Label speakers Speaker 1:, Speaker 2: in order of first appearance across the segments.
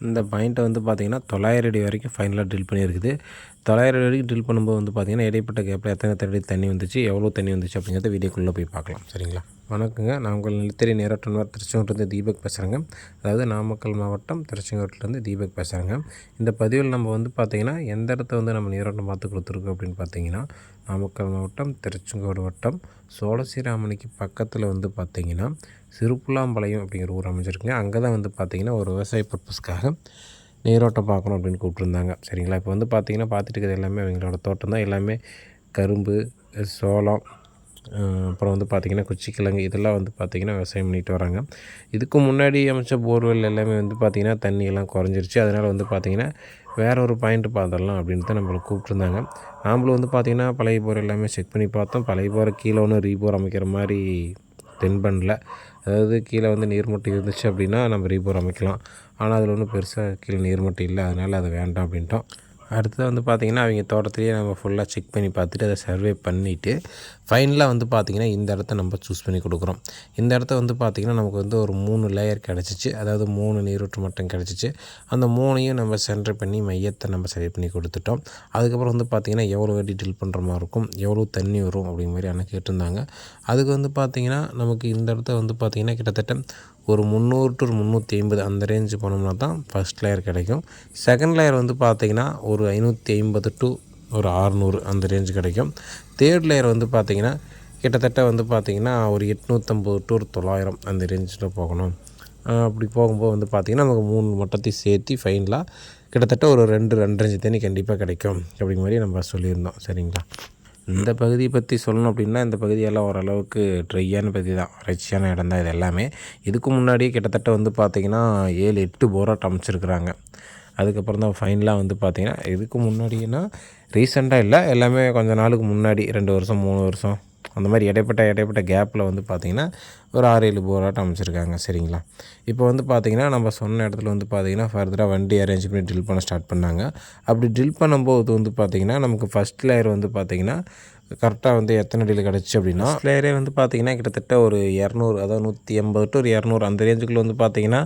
Speaker 1: இந்த பாயிண்ட்டை வந்து பார்த்திங்கன்னா தொள்ளாயிரம் அடி வரைக்கும் ஃபைனலாக ட்ரில் பண்ணியிருக்குது. தொள்ளாயிரம் அடி வரைக்கும் ட்ரில் பண்ணும்போது வந்து பார்த்திங்கன்னா இடைப்பட்ட கேப்பில் எத்தனை தடி தண்ணி வந்துச்சு எவ்வளோ தண்ணி வந்துச்சு அப்படிங்கிறத வீடியோக்குள்ளே போய் பார்க்கலாம். சரிங்களா? வணக்கங்க. நான் உங்கள் நிலத்தறி நேரட்டன்வார் திருச்செங்கோட்டிலேருந்து தீபக் பேசுகிறேங்க அதாவது நாமக்கல் மாவட்டம் திருச்செங்கோட்டிலேருந்து தீபக் பேசுகிறேங்க இந்த பதிவில் நம்ம வந்து பார்த்திங்கன்னா எந்த இடத்த வந்து நம்ம நீரோட்டம் பார்த்து கொடுத்துருக்கோம் அப்படின்னு பார்த்தீங்கன்னா நாமக்கல் மாவட்டம் திருச்செங்கோடு வட்டம் சோழசிராமணிக்கு பக்கத்தில் வந்து பார்த்திங்கன்னா சிறுப்புலாம்பாளையம் அப்படிங்கிற ஊர் அமைஞ்சிருக்குங்க அங்கே தான் வந்து பார்த்திங்கன்னா ஒரு விவசாய பர்பஸ்க்காக நீரோட்டம் பார்க்கணும் அப்படின்னு கூப்பிட்ருந்தாங்க சரிங்களா? இப்போ வந்து பார்த்திங்கன்னா பார்த்துட்டு இருக்கிறது எல்லாமே அவங்களோட தோட்டம் தான். எல்லாமே கரும்பு சோளம் அப்புறம் வந்து பார்த்திங்கன்னா குச்சிக்கிழங்கு இதெல்லாம் வந்து பார்த்திங்கன்னா விவசாயம் பண்ணிட்டு வராங்க. இதுக்கு முன்னாடி அமைச்ச போர்வெல் எல்லாமே வந்து பார்த்திங்கன்னா தண்ணியெல்லாம் குறைஞ்சிருச்சு. அதனால் வந்து பார்த்திங்கன்னா வேற ஒரு பாயிண்ட் பார்த்துடலாம் அப்படின்னு தான் நம்மளை கூப்பிட்ருந்தாங்க நாம்ளும் வந்து பார்த்திங்கன்னா பழைய போர் எல்லாமே செக் பண்ணி பார்த்தோம். பழைய போரை கீழே ஒன்று ரீபோர் அமைக்கிற மாதிரி தென் பண்ணல. அதாவது கீழே வந்து நீர்மட்டம் இருந்துச்சு அப்படின்னா நம்ம ரீபோர் அமைக்கலாம். ஆனால் அதில் ஒன்றும் பெருசாக கீழே நீர்மட்டம் இல்லை. அதனால் அது வேண்டாம் அப்படின்ட்டோம். அடுத்தது வந்து பார்த்திங்கன்னா அவங்க தோட்டத்துலேயே நம்ம ஃபுல்லாக செக் பண்ணி பார்த்துட்டு அதை சர்வே பண்ணிவிட்டு ஃபைனலாக வந்து பார்த்திங்கன்னா இந்த இடத்த நம்ம சூஸ் பண்ணி கொடுக்குறோம். இந்த இடத்த வந்து பார்த்திங்கன்னா நமக்கு வந்து ஒரு மூணு லேயர் கிடச்சிச்சு. அதாவது மூணு நீரூற்று மட்டம் கிடச்சிச்சு. அந்த மூணையும் நம்ம சென்டர் பண்ணி மையத்தை நம்ம சரி பண்ணி கொடுத்துட்டோம். அதுக்கப்புறம் வந்து பார்த்திங்கன்னா எவ்வளோ வெடி டில் பண்ணுற மாதிரி இருக்கும் எவ்வளோ தண்ணி வரும் அப்படிங்கிற மாதிரி எனக்கு கேட்டிருந்தாங்க. அதுக்கு வந்து பார்த்திங்கன்னா நமக்கு இந்த இடத்த வந்து பார்த்திங்கன்னா கிட்டத்தட்ட ஒரு முந்நூறு டு முந்நூற்றி ஐம்பது அந்த ரேஞ்சு போனோம்னா தான் ஃபஸ்ட் லேயர் கிடைக்கும். செகண்ட் லேயர் வந்து பார்த்திங்கன்னா ஒரு ஐநூற்றி ஐம்பது டு ஒரு ஆறுநூறு அந்த ரேஞ்சு கிடைக்கும். தேர்ட் லேயர் வந்து பார்த்திங்கன்னா கிட்டத்தட்ட வந்து பார்த்திங்கன்னா ஒரு எட்நூற்றம்பது டு ஒரு தொள்ளாயிரம் அந்த ரேஞ்சில் போகணும். அப்படி போகும்போது வந்து பார்த்திங்கன்னா நமக்கு மூணு மட்டத்தையும் சேர்த்து ஃபைனலாக கிட்டத்தட்ட ஒரு ரெண்டு ரெண்டரை தண்ணி கண்டிப்பாக கிடைக்கும். அப்படிங்கிற மாதிரி நம்ம சொல்லியிருந்தோம். சரிங்களா? இந்த பகுதியை பற்றி சொல்லணும் அப்படின்னா இந்த பகுதியெல்லாம் ஓரளவுக்கு ட்ரையான பகுதி தான். வறட்சியான இடம் தான் இது எல்லாமே. இதுக்கு முன்னாடியே கிட்டத்தட்ட வந்து பார்த்திங்கன்னா ஏழு எட்டு போராட்டம் அமைச்சிருக்கிறாங்க. அதுக்கப்புறம் தான் ஃபைனலாக வந்து பார்த்திங்கன்னா இதுக்கு முன்னாடினா ரீசெண்டாக இல்லை எல்லாமே கொஞ்சம் நாளுக்கு முன்னாடி ரெண்டு வருஷம் மூணு வருஷம். அந்த மாதிரி இடைப்பட்ட இடைப்பட்ட கேப்பில் வந்து பார்த்திங்கன்னா ஒரு ஆறு ஏழு போராட்டம் அமைச்சிருக்காங்க. சரிங்களா? இப்போ வந்து பார்த்திங்கன்னா நம்ம சொன்ன இடத்துல வந்து பார்த்திங்கன்னா ஃபர்தராக வண்டி அரேஞ்ச் பண்ணி ட்ரில் பண்ண ஸ்டார்ட் பண்ணாங்க. அப்படி ட்ரில் பண்ணும்போது வந்து பார்த்திங்கன்னா நமக்கு ஃபஸ்ட் லேயர் வந்து பார்த்திங்கன்னா கரெக்டாக வந்து எத்தனை அடியில் கிடச்சி அப்படின்னா லேயரே வந்து பார்த்திங்கன்னா கிட்டத்தட்ட ஒரு இரநூறு அதாவது நூற்றி எண்பது டு ஒரு இரநூறு அந்த ரேஞ்சுக்குள்ளே வந்து பார்த்திங்கன்னா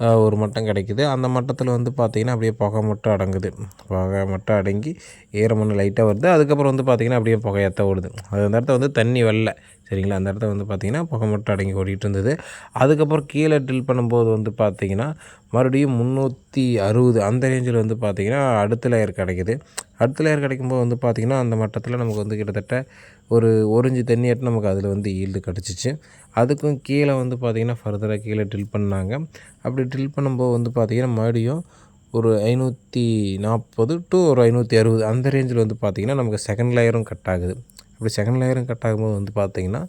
Speaker 1: ஒரு மட்டம் கிடைக்குது. அந்த மட்டத்தில் வந்து பார்த்திங்கன்னா அப்படியே புகை மட்டும் அடங்குது. புகை மட்டும் அடங்கி ஈரமண் லைட்டாக வருது. அதுக்கப்புறம் வந்து பார்த்திங்கன்னா அப்படியே புகையத்த ஓடுது. அது அந்த இடத்த வந்து தண்ணி வரல. சரிங்களா? அந்த இடத்த வந்து பார்த்திங்கன்னா புகை மட்டும் அடங்கி ஓடிட்டு இருந்தது. அதுக்கப்புறம் கீழே ட்ரில் பண்ணும்போது வந்து பார்த்திங்கன்னா மறுபடியும் முந்நூற்றி அறுபது அந்த ரேஞ்சில் வந்து பார்த்திங்கன்னா அடுத்த லேயர் கிடைக்குது. அடுத்த லேயர் கிடைக்கும்போது வந்து பார்த்திங்கன்னா அந்த மட்டத்தில் நமக்கு வந்து கிட்டத்தட்ட ஒரு ஒரிஞ்சு தண்ணியாட்டு நமக்கு அதில் வந்து ஈல்டு கிடச்சிச்சு. அதுக்கும் கீழே வந்து பார்த்திங்கன்னா ஃபர்தராக கீழே ட்ரில் பண்ணாங்க. அப்படி ட்ரில் பண்ணும்போது வந்து பார்த்திங்கன்னா மறுபடியும் ஒரு ஐநூற்றி நாற்பது டு ஒரு ஐநூற்றி அறுபது அந்த ரேஞ்சில் வந்து பார்த்திங்கன்னா நமக்கு செகண்ட் லேயரும் கட் ஆகுது. அப்படி செகண்ட் லேயரும் கட் ஆகும்போது வந்து பார்த்திங்கன்னா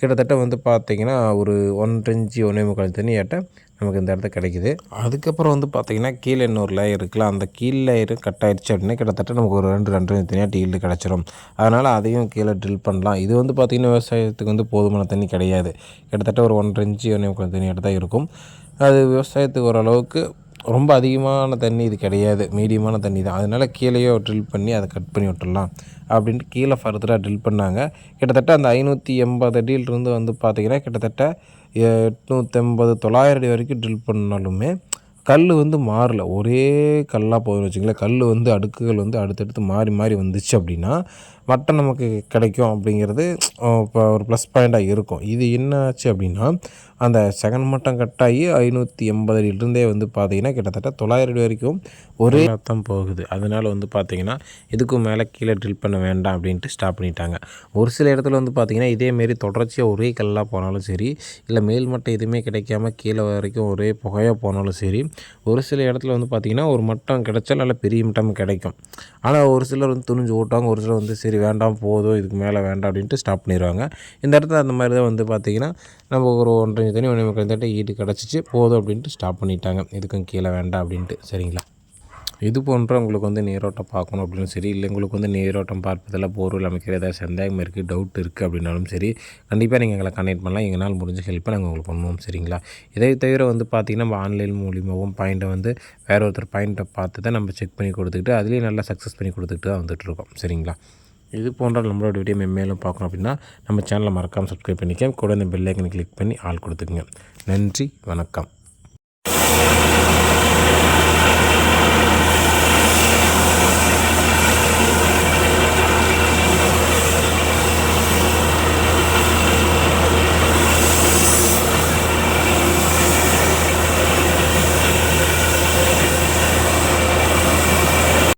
Speaker 1: கிட்டத்தட்ட வந்து பார்த்திங்கன்னா ஒரு ஒன்றரை இன்ச்சு ஒன்றே முக்கால் தண்ணி ஏட்ட நமக்கு இந்த இடத்த கிடைக்கிது. அதுக்கப்புறம் வந்து பார்த்திங்கன்னா கீழே இன்னொரு லேயர் இருக்குல்ல அந்த கீழ் லேயரும் கட் ஆகிடுச்சு அப்படின்னா கிட்டத்தட்ட நமக்கு ஒரு ரெண்டு ரெண்டு தனியாக டீல்டு கிடச்சிரும். அதனால் அதையும் கீழே ட்ரில் பண்ணலாம். இது வந்து பார்த்திங்கன்னா விவசாயத்துக்கு வந்து போதுமான தண்ணி கிடையாது. கிட்டத்தட்ட ஒரு ஒன்றரை இன்ச்சு ஒன்றே முக்கால் தண்ணி தான் இருக்கும். அது விவசாயத்துக்கு ஓரளவுக்கு ரொம்ப அதிகமான தண்ணி இது கிடையாது. மீடியமான தண்ணி தான். அதனால் கீழேயோ ட்ரில் பண்ணி அதை கட் பண்ணி விட்டுடலாம் அப்படின்ட்டு கீழே ஃபர்தராக ட்ரில் பண்ணாங்க. கிட்டத்தட்ட அந்த ஐநூற்றி எண்பது அடியிலிருந்து வந்து பார்த்திங்கன்னா கிட்டத்தட்ட எட்நூற்றம்பது தொள்ளாயிரம் அடி வரைக்கும் ட்ரில் பண்ணாலுமே கல் வந்து மாறல. ஒரே கல்லாக போகுதுன்னு வச்சுங்களேன் கல் வந்து அடுக்குகள் வந்து அடுத்தடுத்து மாறி மாறி வந்துச்சு அப்படின்னா மட்டம் நமக்கு கிடைக்கும் அப்படிங்கிறது இப்போ ஒரு ப்ளஸ் பாயிண்ட்டாக இருக்கும். இது என்ன ஆச்சு அப்படின்னா அந்த செகண்ட் மட்டம் கட்டாகி ஐநூற்றி எண்பது அடியிலிருந்தே வந்து பார்த்திங்கன்னா கிட்டத்தட்ட தொள்ளாயிரம் அடி வரைக்கும் ஒரே ரத்தம் போகுது. அதனால் வந்து பார்த்திங்கன்னா இதுக்கும் மேலே கீழே ட்ரில் பண்ண வேண்டாம் அப்படின்ட்டு ஸ்டாப் பண்ணிட்டாங்க. ஒரு சில இடத்துல வந்து பார்த்திங்கன்னா இதேமாரி தொடர்ச்சியாக ஒரே கல்லாக போனாலும் சரி இல்லை மேல் மட்டம் எதுவுமே கிடைக்காம கீழே வரைக்கும் ஒரே புகையாக போனாலும் சரி ஒரு சில இடத்துல வந்து பார்த்திங்கன்னா ஒரு மட்டம் கிடைச்சா நல்ல பெரிய மட்டம் கிடைக்கும். ஆனால் ஒரு சிலர் வந்து துணிஞ்சு ஓட்டுவாங்க ஒரு சிலர் வந்து சரி வேண்டாம் போதும் இதுக்கு மேலே வேண்டாம் அப்படின்ட்டு ஸ்டாப் பண்ணிடுவாங்க இந்த இடத்துல அந்த மாதிரி தான் வந்து பார்த்திங்கன்னா நம்ம ஒரு ஒன்றரை தண்ணி ஒன்றரை முக்கால் தண்ணி ஈட்டு கிடச்சிச்சு போதும் அப்படின்ட்டு ஸ்டாப் பண்ணிட்டாங்க. இதுக்கும் கீழே வேண்டாம் அப்படின்ட்டு. சரிங்களா? இது போன்ற உங்களுக்கு வந்து நீரோட்டம் பார்க்கணும் அப்படின்னு சரி இல்லை உங்களுக்கு வந்து நீரோட்டம் பார்ப்பதில் போர்வெல் அமைக்கிற ஏதாவது சந்தேகம் இருக்குது டவுட் இருக்குது அப்படின்னாலும் சரி கண்டிப்பாக நீங்கள் எங்களை கனெக்ட் பண்ணலாம். எங்களால் முடிஞ்ச ஹெல்ப்பை நாங்கள் உங்களுக்கு பண்ணுவோம் சரிங்களா? இதை தவிர வந்து பார்த்திங்கன்னா நம்ம ஆன்லைன் மூலியமாகவும் பாயிண்ட்டை வந்து வேறு ஒருத்தர் பாயிண்ட்டை பார்த்து தான் நம்ம செக் பண்ணி கொடுத்துக்கிட்டு அதுலேயும் நல்லா சக்ஸஸ் பண்ணி கொடுத்துக்கிட்டு தான் வந்துட்டுருக்கோம் சரிங்களா? இது போன்ற நம்மளோட வீடியோ மேலும் பார்க்கணும் அப்படின்னா நம்ம சேனலை மறக்காமல் சப்ஸ்கிரைப் பண்ணிக்க கூட இந்த பெல்லைக்கனை கிளிக் பண்ணி ஆள் கொடுத்துக்குங்க. நன்றி வணக்கம்.